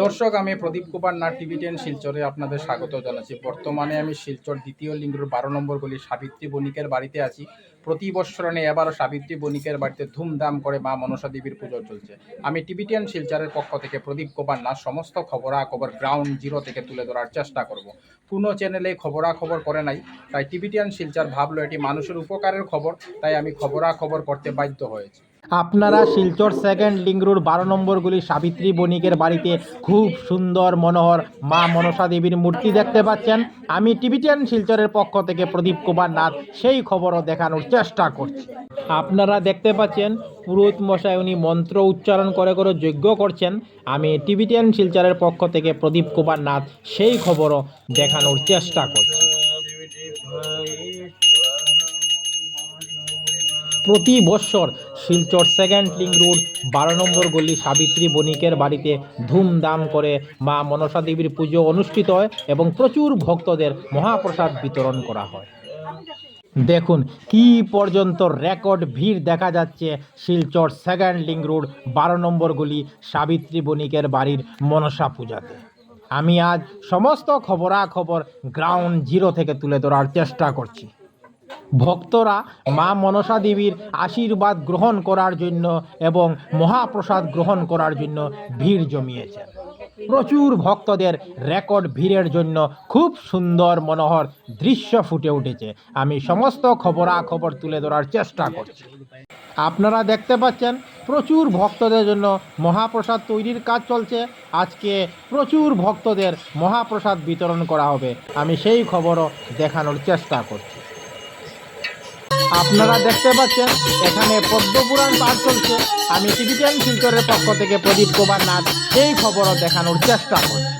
দর্শক, আমি প্রদীপ কুমার, না টিভি টেন শিলচরে আপনাদের স্বাগত জানাচ্ছি। বর্তমানে আমি শিলচর দ্বিতীয় লিঙ্গুর বারো নম্বর গলি সাবিত্রী বণিকের বাড়িতে আছি। প্রতি বৎসর নেই এবারও সাবিত্রী বণিকের বাড়িতে ধুমধাম করে মা মনসা দেবীর পুজো চলছে। আমি টিভি টেন শিলচরের পক্ষ থেকে প্রদীপ কুমার, না সমস্ত খবরাখবর গ্রাউন্ড জিরো থেকে তুলে ধরার চেষ্টা করব। কোনো চ্যানেলে খবরাখবর করে নাই, তাই টিভি টেন শিলচর ভাবলো এটি মানুষের উপকারের খবর, তাই আমি খবরাখবর করতে বাধ্য হয়েছি। আপনারা শিলচর সেকেন্ড লিঙ্গরুর বারো নম্বরগুলি সাবিত্রী বণিকের বাড়িতে খুব সুন্দর মনোহর মা মনসা দেবীর মূর্তি দেখতে পাচ্ছেন। আমি টিভিটিয়ান শিলচরের পক্ষ থেকে প্রদীপ কুমার নাথ, সেই খবরও দেখানোর চেষ্টা করছি। আপনারা দেখতে পাচ্ছেন, পুরোহিত মশাই উনি মন্ত্র উচ্চারণ করে করে যজ্ঞ করছেন। আমি টিভিটিয়ান শিলচরের পক্ষ থেকে প্রদীপ কুমার নাথ, সেই খবরও দেখানোর চেষ্টা করছি। প্রতি বৎসর শিলচর সেকেন্ড লিঙ্ক রোড, বারো নম্বর গলি সাবিত্রী বণিকের বাড়িতে ধুমধাম করে মা মনসা দেবীর পুজো অনুষ্ঠিত হয় এবং প্রচুর ভক্তদের মহাপ্রসাদ বিতরণ করা হয়। দেখুন, কি পর্যন্ত রেকর্ড ভিড় দেখা যাচ্ছে শিলচর সেকেন্ড লিঙ্ক রোড, বারো নম্বর গলি সাবিত্রী বণিকের বাড়ির মনসা পূজাতে। আমি আজ সমস্ত খবরাখবর গ্রাউন্ড জিরো থেকে তুলে ধরার চেষ্টা করছি। ভক্তরা মা মনসা দেবীর আশীর্বাদ গ্রহণ করার জন্য এবং মহাপ্রসাদ গ্রহণ করার জন্য ভিড় জমিয়েছেন। প্রচুর ভক্তদের রেকর্ড ভিড়ের জন্য খুব সুন্দর মনোহর দৃশ্য ফুটে উঠেছে। আমি সমস্ত খবরাখবর তুলে ধরার চেষ্টা করছি। আপনারা দেখতে পাচ্ছেন, প্রচুর ভক্তদের জন্য মহাপ্রসাদ তৈরির কাজ চলছে। আজকে প্রচুর ভক্তদের মহাপ্রসাদ বিতরণ করা হবে। আমি সেই খবরও দেখানোর চেষ্টা করছি। আপনারা দেখতে পাচ্ছেন, এখানে পদ্মপুরাণ পাঠ চলছে। আমি টিভিটেন ফিল্টারের পক্ষ থেকে প্রদীপ কুমার নাথ এই খবরও দেখানোর চেষ্টা করছি।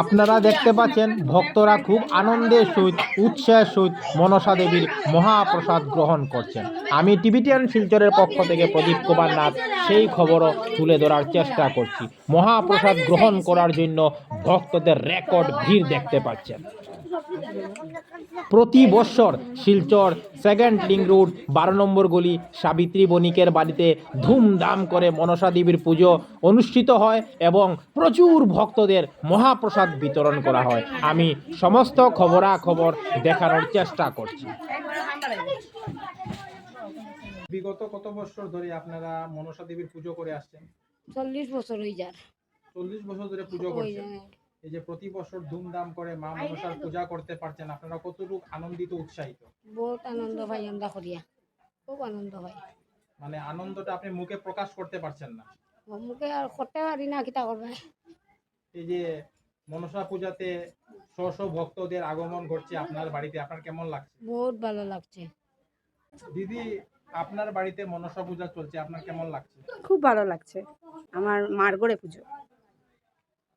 আপনারা দেখতে পাচ্ছেন ভক্তরা খুব আনন্দের সহিত, উৎসাহের সহিত মনসা দেবীর মহাপ্রসাদ গ্রহণ করছেন। আমি টিভিটিয়ান শিলচরের পক্ষ থেকে প্রদীপ কুমার নাথ, সেই খবরও তুলে ধরার চেষ্টা করছি। মহাপ্রসাদ গ্রহণ করার জন্য ভক্তদের রেকর্ড ভিড় দেখতে পাচ্ছেন। প্রতি বৎসর শিলচর সেকেন্ড লিং রোড বারো নম্বর গলি সাবিত্রী বণিকের বাড়িতে ধুমধাম করে মনসা দেবীর পুজো অনুষ্ঠিত হয় এবং প্রচুর ভক্তদের মহাপ্রসাদ বিতরণ করা হয়। আমি সমস্ত খবরাখবর দেখানোর চেষ্টা করছি। বিগত কত বছর ধরে আপনারা মনসা দেবীর পুজো করে আসছেন? চল্লিশ বছর হয়ে যার। চল্লিশ বছর ধরে পুজো করছেন। এই যে প্রতি বছর ধুমধাম করে মা মনসার পূজা করতে পারছেন আপনারা কতটুকু আনন্দিত উৎসাহিত? বহুত আনন্দ পাই আমরা করিয়া খুব আনন্দ পাই মানে আনন্দটা আপনি মুখে প্রকাশ করতে পারছেন না। মুখে আর করতে পারি না কিতা করবে? এই যে মনসা পূজাতে শ শ ভক্তদের আগমন ঘটছে আপনার বাড়িতে আপনার কেমন লাগছে? বহুত ভালো লাগছে। দিদি আপনার বাড়িতে মনসা পূজা চলছে আপনার কেমন লাগছে? খুব ভালো লাগছে আমার মার গড়ে পুজো।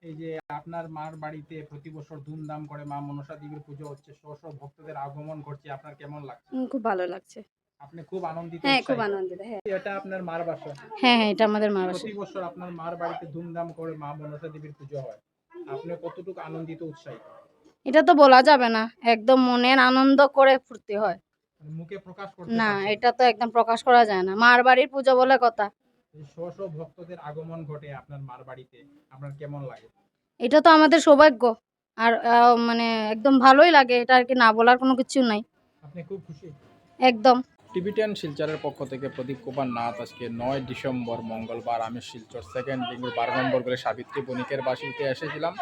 এই যে আপনার মার বাড়িতে প্রতি বছর ধুমধাম করে মা মনসা দেবীর পুজো হচ্ছে শ শ ভক্তদের আগমন ঘটছে আপনার কেমন লাগছে? খুব ভালো লাগছে। আপনি খুব আনন্দিত হ্যাঁ খুব আনন্দিত হ্যাঁ। এটা আপনার মার বাসা হ্যাঁ হ্যাঁ এটা আমাদের মার বাসা প্রতি বছর আপনার মার বাড়িতে ধুমধাম করে মা মনসা দেবীর পুজো হয়। আপনি কতটুকু আনন্দিত উৎসাহিত? এটা তো বলা যাবে না একদম মনের আনন্দ করে ফুর্তি হয়। মানে মুখে প্রকাশ করতে না। এটা তো একদম প্রকাশ করা যায় না। মার বাড়ির পুজো বলে কথা। শ ভক্তদের আগমন ঘটে আপনার মার বাড়িতে। আপনার কেমন লাগে? এটা তো আমাদের সৌভাগ্য। আর মানে একদম ভালোই লাগে এটা আর কি না বলার কোনো কিছু নাই। আপনি খুব খুশি? একদম। টিভি টেন শিলচরের পক্ষ থেকে প্রদীপ কুমার নাথ আজকে নয় ডিসেম্বর মঙ্গলবার আমি শিলচর সেকেন্ড লিঙ্গুর বারো নম্বর করে সাবিত্রী বণিকের বাসিতে এসেছিলাম।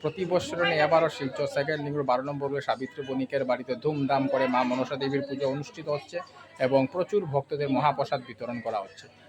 প্রতি বছর এবারও শিলচর সেকেন্ড লিঙ্গুর বারো নম্বর করে সাবিত্রী বণিকের বাড়িতে ধুমধাম করে মা মনসা দেবীর পুজো অনুষ্ঠিত হচ্ছে এবং প্রচুর ভক্তদের মহাপ্রসাদ বিতরণ করা হচ্ছে।